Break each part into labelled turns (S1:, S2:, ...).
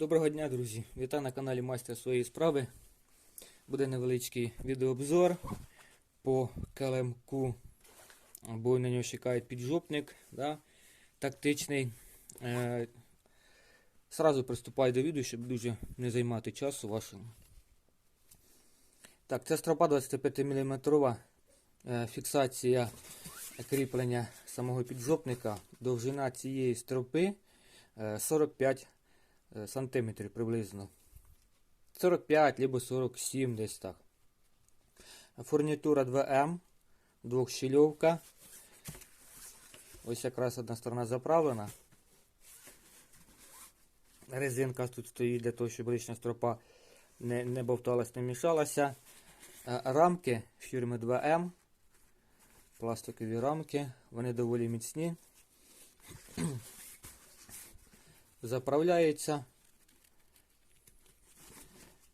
S1: Доброго дня, друзі! Вітаю на каналі Майстер своєї справи. Буде невеличкий відеообзор по килимку, бо на нього чекає піджопник да, тактичний. Е, Сразу приступаю до відео, щоб дуже не займати часу вашого. Так, це стропа 25 мм е, фіксація кріплення самого піджопника. Довжина цієї стропи е, 45 е, сантиметрів приблизно. 45 або 47 десь так. Фурнітура 2М, двохщільовка. Ось якраз одна сторона заправлена. Резинка тут стоїть для того, щоб лишня стропа не, не бовталась, не мішалася. Е, Рамки фірми 2М. Пластикові рамки, вони доволі міцні. Заправляються.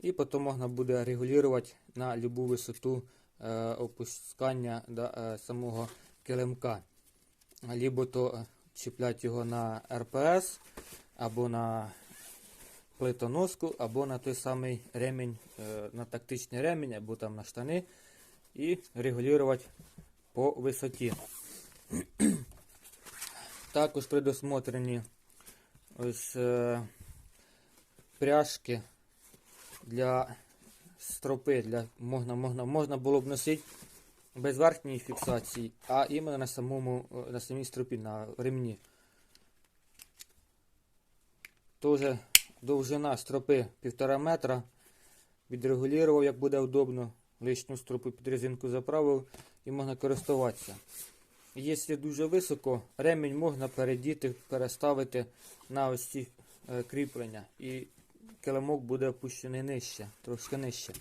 S1: І потім можна буде регулювати на любу висоту е, опускання да, е, самого килимка. Либо то е, чіпляти його на РПС, або на плитоноску, або на той самий ремінь, е, на тактичний ремінь, або там на штани, і регулювати по висоті. Також предусмотрені ось е, пряжки для стропи, для, можна, можна, можна було б носити без верхньої фіксації, а іменно на самому е, на самій стропі, на ремні. Тоже довжина стропи 1,5 метра. Відрегулював, як буде удобно. Лишню стропу під резинку заправив і можна користуватися. Якщо дуже високо, ремінь можна передіти, переставити на ось ці е, кріплення. І килимок буде опущений нижче, трошки нижче.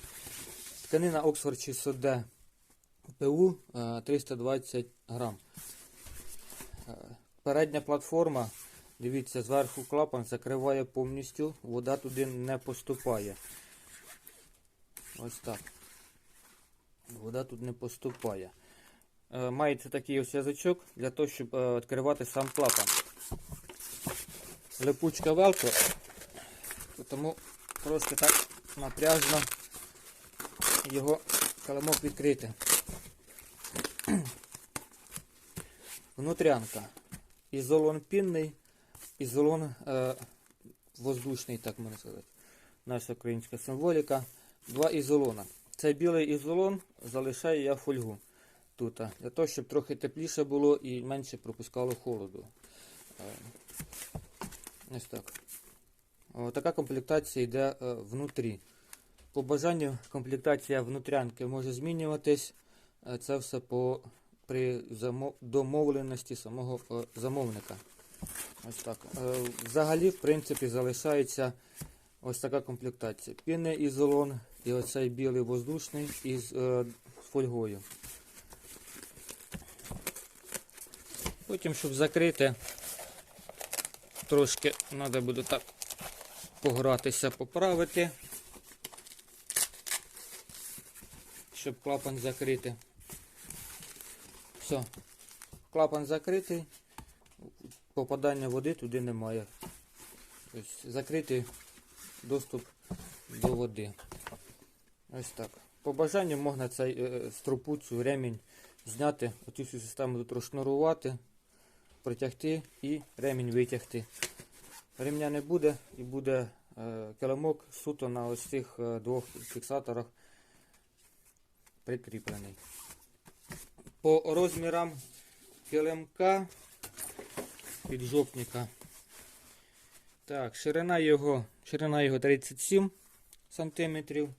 S1: Тканина Oxford 600D ПУ е, 320 грам. Е, Передня платформа, дивіться, зверху клапан закриває повністю, вода туди не поступає. Ось так. Вода тут не поступає. Е, Мається такий ось язичок для того, щоб е, відкривати сам клапан. Липучка велко, тому трошки так напряжно його каламок відкрити. Внутрянка. Ізолон пінний, ізолон е, воздушний, так можна сказати. Наша українська символіка. Два ізолона. Цей білий ізолон залишаю я фольгу тут, для того, щоб трохи тепліше було і менше пропускало холоду. Е, Ось так. Така комплектація йде е, внутрі. По бажанню комплектація внутрянки може змінюватись. Е, Це все по, при домовленості самого замовника. Ось так. Взагалі, в принципі, залишається ось така комплектація. Пінний ізолон і оцей білий воздушний із фольгою. Потім, щоб закрити, трошки треба буде так погратися, поправити, щоб клапан закрити. Все, клапан закритий, попадання води туди немає. Тобто закритий доступ до води. Ось так. По бажанню можна цей е, стропу, цю ремінь зняти, оцю всю систему тут протягти і ремінь витягти. Ремня не буде і буде е, килимок суто на ось цих е, двох фіксаторах прикріплений. По розмірам килимка піджопника. Так, ширина його, ширина його 37 сантиметрів.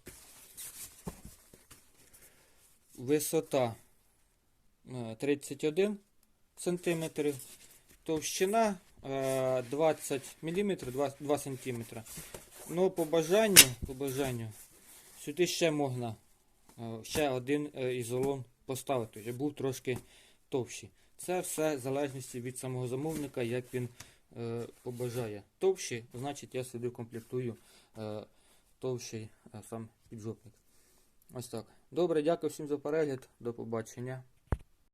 S1: Висота е, 31 сантиметрів. Товщина е, 20 мм, 2, 2 см. Ну, по бажанню, по бажанню, сюди ще можна е, ще один е, ізолон поставити, щоб був трошки товщий. Це все в залежності від самого замовника, як він е, побажає. Товщий, значить я сюди комплектую товщий сам піджопник. Ось так. Добре, дякую всім за перегляд. До побачення.